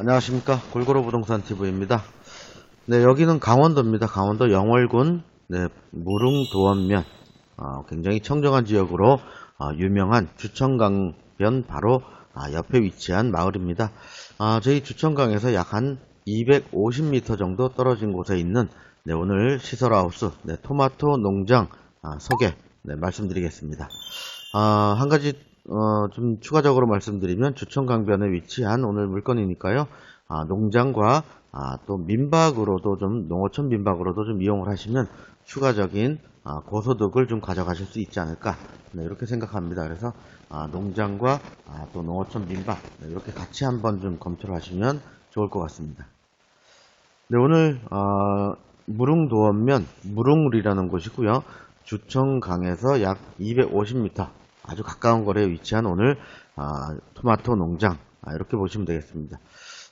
안녕하십니까 골고루 부동산 TV입니다. 네 여기는 강원도입니다. 강원도 영월군 네, 무릉도원면 어, 굉장히 청정한 지역으로 어, 유명한 주천강변 바로 아, 옆에 위치한 마을입니다. 아, 저희 주천강에서 약 한 250m 정도 떨어진 곳에 있는 네, 오늘 시설하우스 네, 토마토 농장 아, 소개 네, 말씀드리겠습니다. 아, 한 가지 어, 좀 추가적으로 말씀드리면 주천강변에 위치한 오늘 물건이니까요. 아, 농장과 아, 또 민박으로도 좀 농어촌 민박으로도 좀 이용을 하시면 추가적인 아, 고소득을 좀 가져가실 수 있지 않을까 네, 이렇게 생각합니다. 그래서 아, 농장과 아, 또 농어촌 민박 네, 이렇게 같이 한번 좀 검토를 하시면 좋을 것 같습니다. 네, 오늘 어, 무릉도원면 무릉리라는 곳이고요. 주천강에서 약 250m 아주 가까운 거리에 위치한 오늘 아, 토마토 농장 아, 이렇게 보시면 되겠습니다.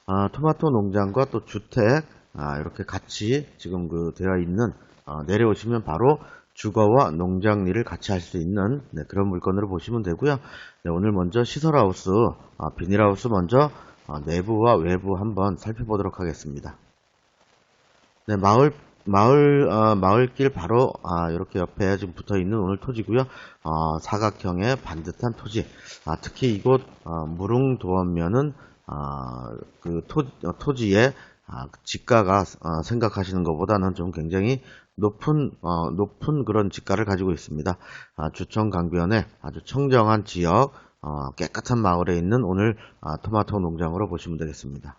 아, 토마토 농장과 또 주택 아, 이렇게 같이 지금 그 되어 있는 어, 내려오시면 바로 주거와 농장 일을 같이 할 수 있는 네, 그런 물건으로 보시면 되고요. 네, 오늘 먼저 시설하우스 아, 비닐하우스 먼저 어, 내부와 외부 한번 살펴보도록 하겠습니다. 네, 마을 마을 어, 마을길 바로 아, 이렇게 옆에 지금 붙어 있는 오늘 토지고요. 어, 사각형의 반듯한 토지. 아, 특히 이곳 어, 무릉도원면은 아, 그 토, 어, 토지의 아, 그 지가가 어, 생각하시는 것보다는 좀 굉장히 높은 어, 높은 그런 지가를 가지고 있습니다. 아, 주천 강변의 아주 청정한 지역, 어, 깨끗한 마을에 있는 오늘 아, 토마토 농장으로 보시면 되겠습니다.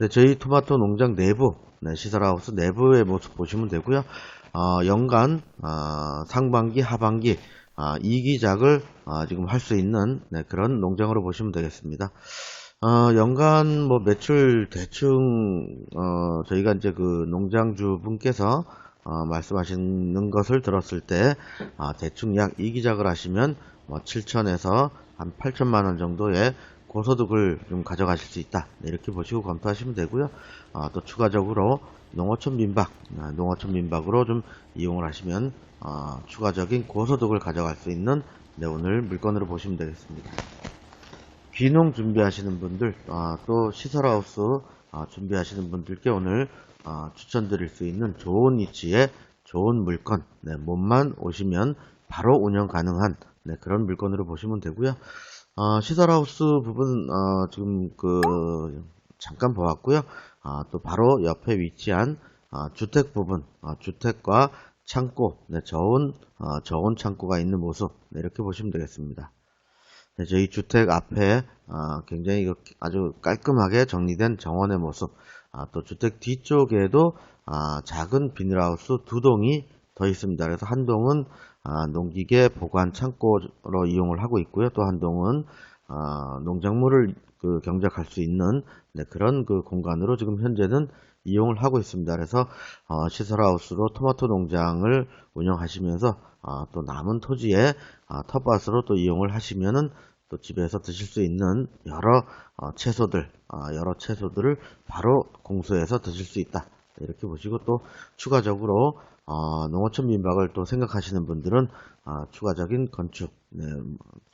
네, 저희 토마토 농장 내부, 네, 시설하우스 내부의 모습 보시면 되고요. 어, 연간 어, 상반기, 하반기 아, 이기작을 아, 지금 할 수 있는 네, 그런 농장으로 보시면 되겠습니다. 어, 연간 뭐 매출 대충 어, 저희가 이제 그 농장주 분께서 어, 말씀하시는 것을 들었을 때 아, 대충 약 이기작을 하시면 뭐 7천에서 한 8천만 원 정도의 고소득을 좀 가져가실 수 있다 네, 이렇게 보시고 검토하시면 되고요. 아, 또 추가적으로 농어촌 민박, 아, 농어촌 민박으로 좀 이용을 하시면 아, 추가적인 고소득을 가져갈 수 있는 네, 오늘 물건으로 보시면 되겠습니다. 귀농 준비하시는 분들, 아, 또 시설하우스 아, 준비하시는 분들께 오늘 아, 추천드릴 수 있는 좋은 위치에 좋은 물건, 네, 몸만 오시면 바로 운영 가능한 네, 그런 물건으로 보시면 되고요. 어, 시설하우스 부분 어, 지금 그 잠깐 보았고요. 아, 또 바로 옆에 위치한 아, 주택 부분, 아, 주택과 창고, 네, 저온 어, 저온 창고가 있는 모습 네, 이렇게 보시면 되겠습니다. 네, 저희 주택 앞에 아, 굉장히 아주 깔끔하게 정리된 정원의 모습, 아, 또 주택 뒤쪽에도 아, 작은 비닐하우스 두 동이 더 있습니다. 그래서 한 동은 아, 농기계 보관 창고로 이용을 하고 있고요. 또 한 동은 아, 농작물을 그 경작할 수 있는 네, 그런 그 공간으로 지금 현재는 이용을 하고 있습니다. 그래서 어, 시설하우스로 토마토 농장을 운영하시면서 아, 또 남은 토지에 아, 텃밭으로 또 이용을 하시면은 또 집에서 드실 수 있는 여러 어, 채소들, 아, 여러 채소들을 바로 공수해서 드실 수 있다. 이렇게 보시고 또 추가적으로 어, 농어촌 민박을 또 생각하시는 분들은 아, 추가적인 건축, 네,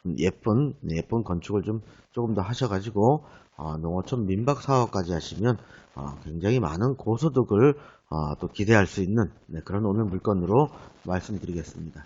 좀 예쁜 네, 예쁜 건축을 좀 조금 더 하셔가지고 어, 농어촌 민박 사업까지 하시면 어, 굉장히 많은 고소득을 어, 또 기대할 수 있는 네, 그런 오늘 물건으로 말씀드리겠습니다.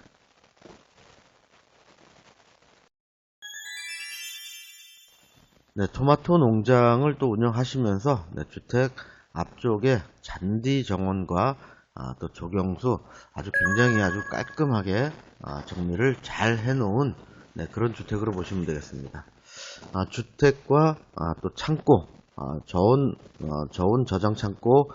네, 토마토 농장을 또 운영하시면서 네, 주택 앞쪽에 잔디 정원과 아, 또 조경수 아주 굉장히 아주 깔끔하게 아, 정리를 잘 해놓은 네, 그런 주택으로 보시면 되겠습니다. 아, 주택과 아, 또 창고, 아, 저온 어, 저온 저장 창고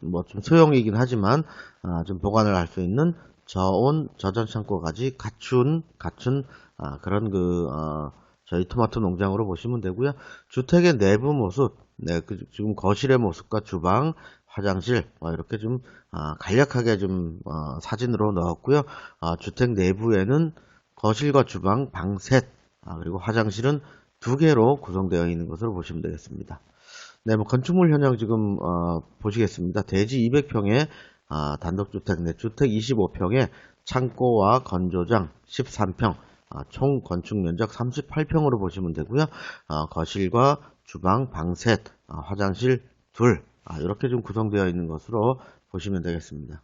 뭐좀 소형이긴 하지만 아, 좀 보관을 할 수 있는 저온 저장 창고까지 갖춘 갖춘 아, 그런 그 어, 저희 토마토 농장으로 보시면 되고요. 주택의 내부 모습, 네, 그 지금 거실의 모습과 주방, 화장실 어, 이렇게 좀 아, 간략하게 좀 어, 사진으로 넣었고요. 아, 주택 내부에는 거실과 주방 방 셋, 아, 그리고 화장실은 두 개로 구성되어 있는 것으로 보시면 되겠습니다. 네, 뭐 건축물 현황 지금 어, 보시겠습니다. 대지 200평에 아, 단독주택, 네, 주택 25평에 창고와 건조장 13평, 아, 총 건축 면적 38평으로 보시면 되고요. 아, 거실과 주방, 방 셋, 아, 화장실 둘, 아, 이렇게 좀 구성되어 있는 것으로 보시면 되겠습니다.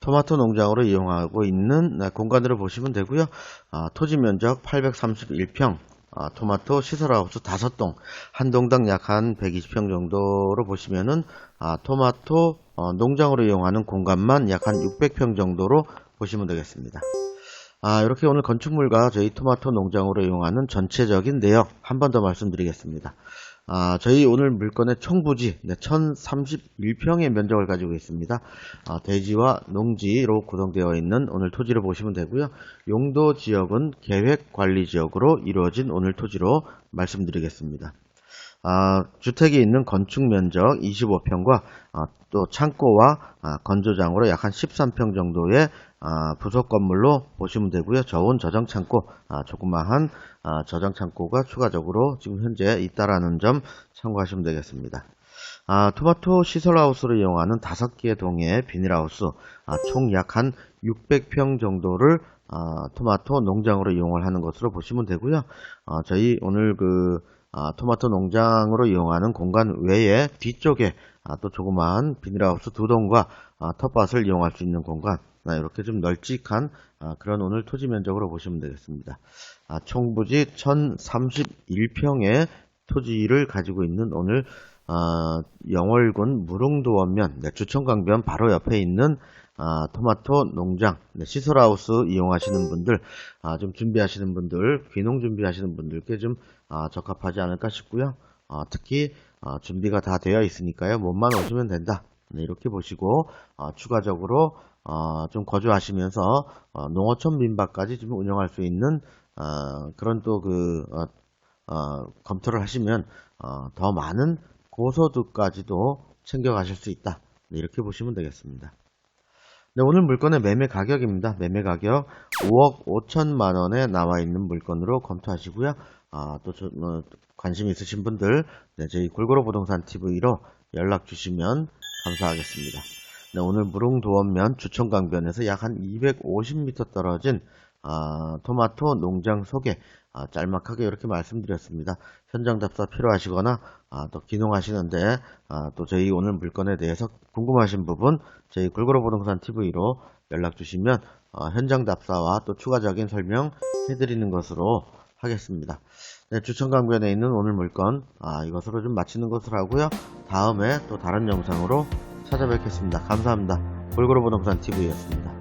토마토 농장으로 이용하고 있는 네, 공간으로 보시면 되고요. 아, 토지 면적 831평, 아, 토마토 시설하우스 5동, 한 동당 약 한 120평 정도로 보시면은 아, 토마토 어, 농장으로 이용하는 공간만 약 한 600평 정도로 보시면 되겠습니다. 아, 이렇게 오늘 건축물과 저희 토마토 농장으로 이용하는 전체적인 내역 한 번 더 말씀드리겠습니다. 아, 저희 오늘 물건의 총 부지 네, 1031평의 면적을 가지고 있습니다. 아, 대지와 농지로 구성되어 있는 오늘 토지를 보시면 되고요. 용도 지역은 계획 관리 지역으로 이루어진 오늘 토지로 말씀드리겠습니다. 아, 주택이 있는 건축 면적 25평과 아, 또 창고와 아, 건조장으로 약 한 13평 정도의 아, 부속 건물로 보시면 되고요. 저온 저장 창고, 아, 조그마한 아, 저장 창고가 추가적으로 지금 현재 있다라는 점 참고하시면 되겠습니다. 아, 토마토 시설하우스를 이용하는 다섯 개의 동의 비닐하우스, 아, 총 약 한 600평 정도를 아, 토마토 농장으로 이용을 하는 것으로 보시면 되고요. 아, 저희 오늘 그 아, 토마토 농장으로 이용하는 공간 외에 뒤쪽에 아, 또 조그마한 비닐하우스 두 동과 아, 텃밭을 이용할 수 있는 공간 아, 이렇게 좀 널찍한 아, 그런 오늘 토지 면적으로 보시면 되겠습니다. 아, 총 부지 1031평의 토지를 가지고 있는 오늘 아, 영월군 무릉도 원면 네, 주천강변 바로 옆에 있는 아, 토마토 농장 네, 시설하우스 이용하시는 분들 아, 좀 준비하시는 분들 귀농 준비하시는 분들께 좀 아, 적합하지 않을까 싶고요. 아, 특히 아, 준비가 다 되어 있으니까요. 몸만 오시면 된다. 네, 이렇게 보시고 아, 추가적으로 어, 좀 거주하시면서 어, 농어촌 민박까지 좀 운영할 수 있는 어, 그런 또그 검토를 하시면 어, 더 많은 고소득까지도 챙겨가실 수 있다. 네, 이렇게 보시면 되겠습니다. 네, 오늘 물건의 매매 가격입니다. 매매 가격 5억 5천만 원에 나와 있는 물건으로 검토하시고요. 아, 또 저, 어, 관심 있으신 분들 네, 저희 골고루 부동산 TV로 연락 주시면 감사하겠습니다. 네, 오늘 무릉도원면 주천강변에서 약 한 250m 떨어진 아, 토마토 농장 소개 아, 짤막하게 이렇게 말씀드렸습니다. 현장 답사 필요하시거나 아, 또 기농하시는데 아, 또 저희 오늘 물건에 대해서 궁금하신 부분 저희 골고루 부동산 TV로 연락 주시면 어, 현장 답사와 또 추가적인 설명 해드리는 것으로 하겠습니다. 네, 주천강변에 있는 오늘 물건 아, 이것으로 좀 마치는 것으로 하고요. 다음에 또 다른 영상으로 찾아뵙겠습니다. 감사합니다. 골고루 부동산 TV였습니다.